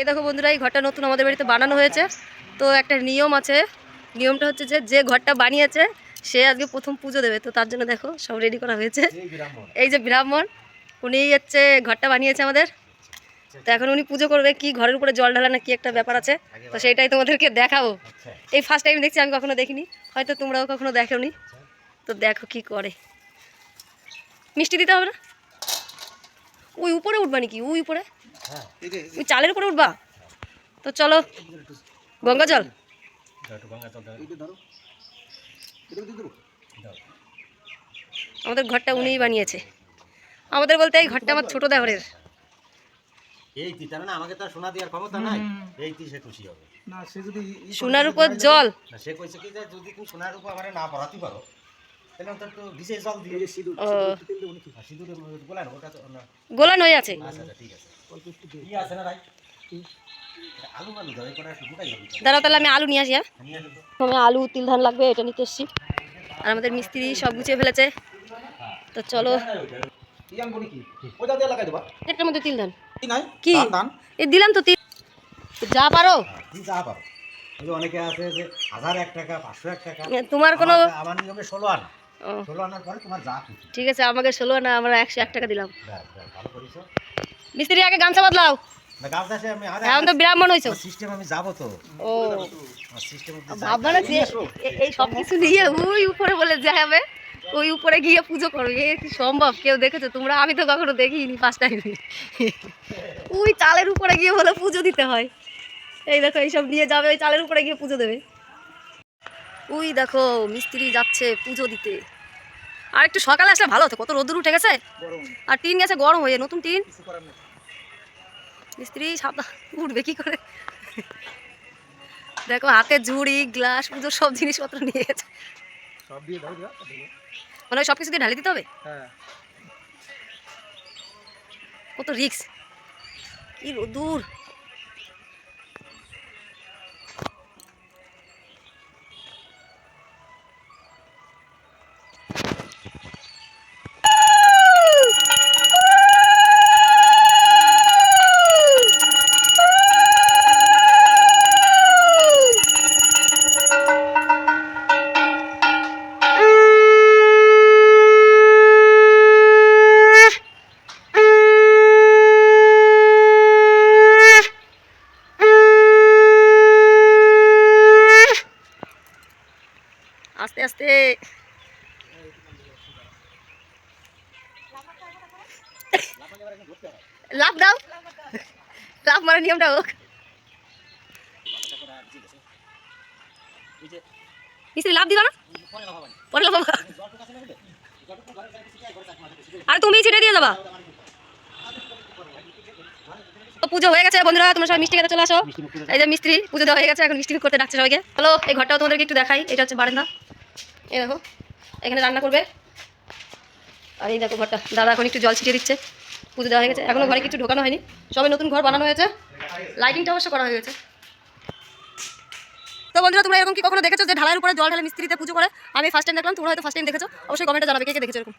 এই দেখো বন্ধুরা, এই ঘরটা নতুন আমাদের বাড়িতে বানানো হয়েছে। তো একটা নিয়ম আছে, নিয়মটা হচ্ছে যে যে ঘরটা বানিয়েছে, সে আজকে প্রথম পুজো দেবে। তো তার জন্য দেখো, সব রেডি করা হয়েছে। এই যে ব্রাহ্মণ, উনি হচ্ছে ঘরটা বানিয়েছে আমাদের। তো এখন উনি পুজো করবে, কি ঘরের উপরে জল ঢালা না কি একটা ব্যাপার আছে। তো সেটাই তোমাদেরকে দেখাবো। এই ফার্স্ট টাইম দেখছি, আমি কখনো দেখিনি। হয়তো তোমরাও কখনো দেখোনি। তো দেখো কি করে। মিষ্টি দিতে হবে না? ওই উপরে উঠবা নাকি? ওই উপরে? ওই চালের উপরে উঠবা। তো চলো গঙ্গা জল। আমাদের ঘরটা উনিই বানিয়েছে। আমাদের বলতে এই ঘরটা আমার ছোট দেওরের এই তিতা না আমাকে তো আর সোনা দেওয়ার ক্ষমতা নাই। এই তি সে খুশি হবে। না সে যদি ই- সোনার উপর জল। না সে কইছে কি যে সোনার উপর না পড়াতে পারো গোলান হয়ে আছে। দাঁড়াও তাহলে আমি আলু নিয়ে আসি হ্যাঁ? আলু তিল ধান লাগবে এটা নিতে এসছি। আর আমাদের মিস্ত্রি সব গুছিয়ে ফেলেছে। তো চলো। কি? আনব নাকি ওটা দিয়ে লাগাই দেবা। এটার মধ্যে তিল ধান। কি নাই? কি? ধান, ধান। এই দিলাম তো তিল। যা পারো। যা পারো? অনেকে আছে যে হাজার এক টাকা পাঁচশো এক টাকা। তোমার কোনো আমার- আমার নিয়মে ষোলো আনা। ষোলো আনার পরে তোমার যা ঠিক আছে আমাকে ষোলো না আমরা একশো এক টাকা দিলাম। ভালো মিস্ত্রি আগে গামছা বদলাও। এখন তো ব্রাহ্মণ হয়েছো। সিস্টেম আমি যাব তো। ও। আমার না যে এই সব কিছু নিয়ে ওই উপরে বলে যাবে ওই উপরে গিয়ে পুজো করবে এ কি সম্ভব? কেউ দেখেছ? তোমরা আমি তো কখনো দেখিনি ফার্স্ট টাইম ওই চালের উপরে গিয়ে বলে পুজো দিতে হয়। এই দেখো এইসব নিয়ে যাবে ওই চালের উপরে গিয়ে পুজো দেবে। ওই দেখো মিস্ত্রি যাচ্ছে পুজো দিতে। আর একটু সকালে আসলে ভালো হতো কত রোদ্দুর উঠে গেছে। আর টিন গেছে গরম হয়ে নতুন টিন। মিস্ত্রি সাবধান উঠবে কি করে? দেখো হাতে ঝুড়ি গ্লাস পুজোর সব জিনিসপত্র নিয়ে গেছে। মানে সব কিছু দিয়ে ঢালি দিতে হবে? হ্যাঁ। কত রিক্স কি দূর আস্তে। লাভ দাও। লাভ মারার নিয়মটা হোক। মিস্ত্রি লাভ দিবা না? পরে লাভ। আর তুমি ছেড়ে দিয়ে যাবা। তো পুজো হয়ে গেছে বন্ধুরা, তোমরা সবাই মিষ্টি খেতে চলে আসো। এই যে মিস্ত্রি, পুজো দেওয়া হয়ে গেছে, এখন মিষ্টি করতে ডাকছে সবাইকে। হ্যালো এই ঘরটাও তোমাদেরকে একটু দেখাই, এটা হচ্ছে বারান্দা। এই দেখো, এখানে রান্না করবে। আর এই দেখো ঘরটা। দাদা এখন একটু জল ছিটিয়ে দিচ্ছে। পুজো দেওয়া হয়ে গেছে। এখনও ঘরে কিছু ঢোকানো হয়নি। সবে নতুন ঘর বানানো হয়েছে। লাইটিংটা অবশ্য করা হয়ে গেছে। তো বন্ধুরা, তোমরা এরকম কি কখনো দেখেছ যে ঢালাইয়ের উপরে জল ঢালে মিস্ত্রিতে পুজো করে? আমি ফার্স্ট টাইম দেখলাম, তোমরা হয়তো ফার্স্ট টাইম দেখেছ। অবশ্যই কমেন্টে জানাবে কে কে দেখেছ এরকম।